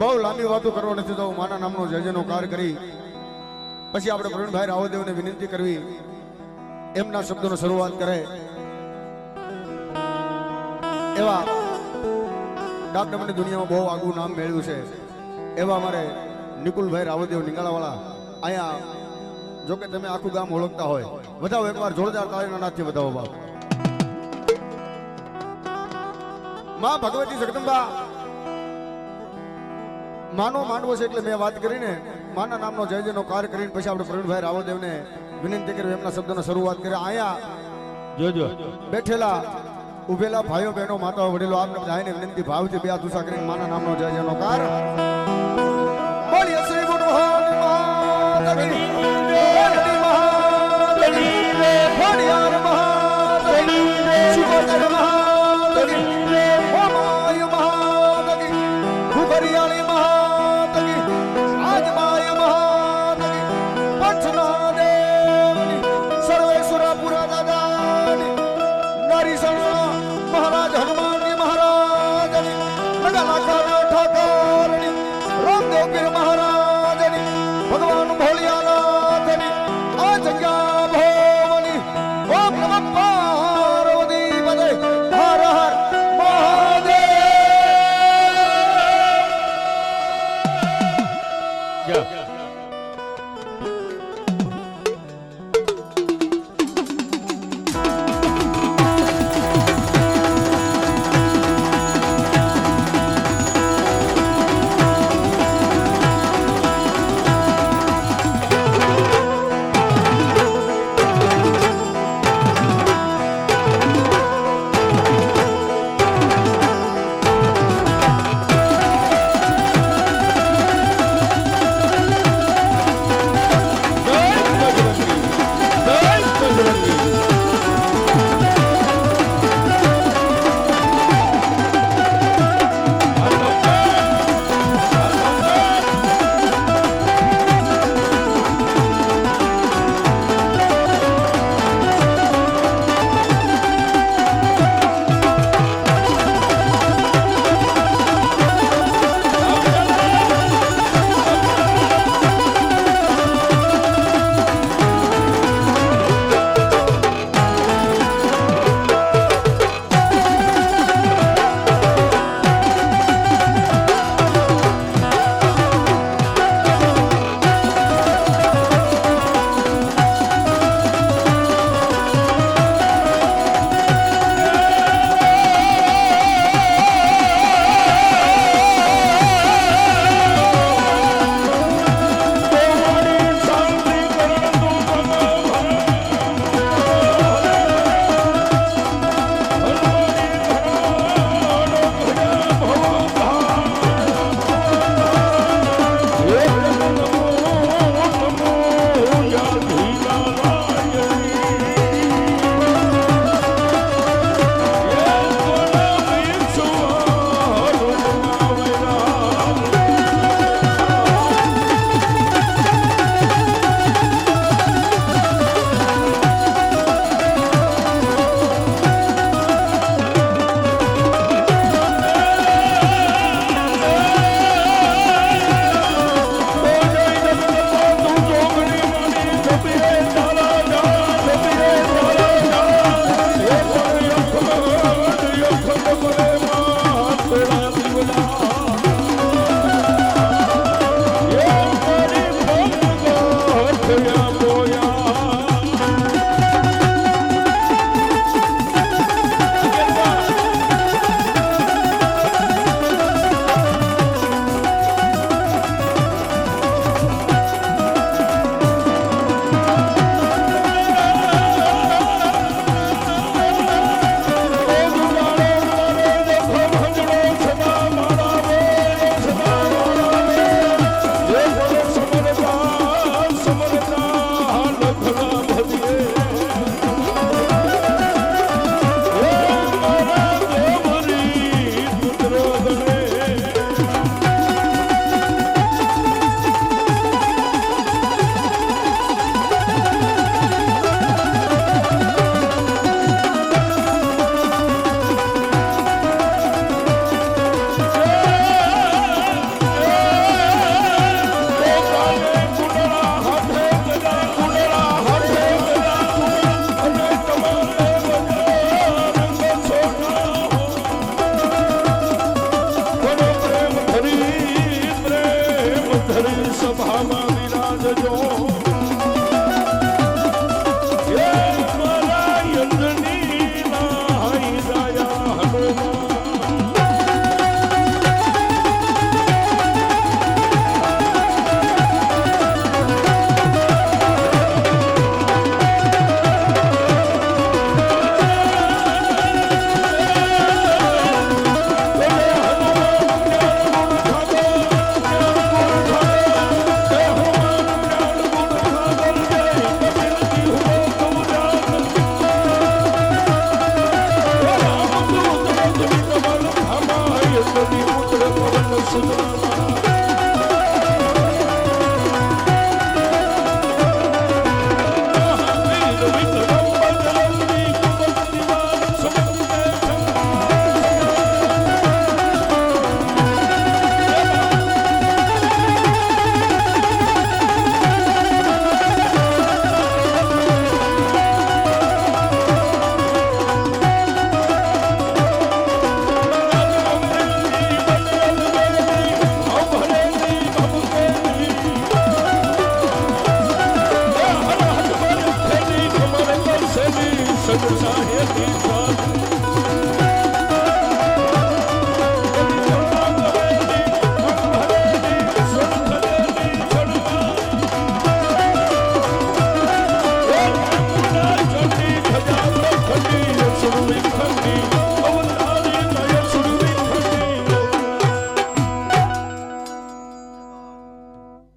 બહુ લાંબી વાતો કરવા નથી તો માના નામનો જયજનો કાર કરી. પછી આપણે પ્રવીણભાઈ રાવદેવને વિનંતી કરવી. એમના શબ્દોનો શરૂઆત કરે. એવા ડાકડમની દુનિયામાં બહુ આગું નામ મેળવ્યું છે. એવા અમારે નિકુલભાઈ રાવદેવ નિંગાળાવાળા. અહીંયા જો કે તમે આખું ગામ ઓળખતા હોય. બતાવો એકવાર જોરદાર તાળીના નાથથી બતાવો બાપ. માં ભગવતી જગદંબા માનો માનવો છે એટલે મેં વાત કરીને માના નામનો જય જયનો કાર કરીને પછી આપણે પ્રવીણભાઈ રાવદેવને વિનંતી કરી એમના શબ્દોને શરૂઆત કરી અહીંયા જોજો બેઠેલા ઉભેલા ભાઈઓ બહેનો માતાઓ વડીલો આપને બધાને વિનંતી ભાવથી બે હાથ કરીને માના નામનો જય જયનો કાર બોલીએ શ્રી ગુરુ yeah. 던져줘 પુત્ર પવન સુધામા સદસાહેબ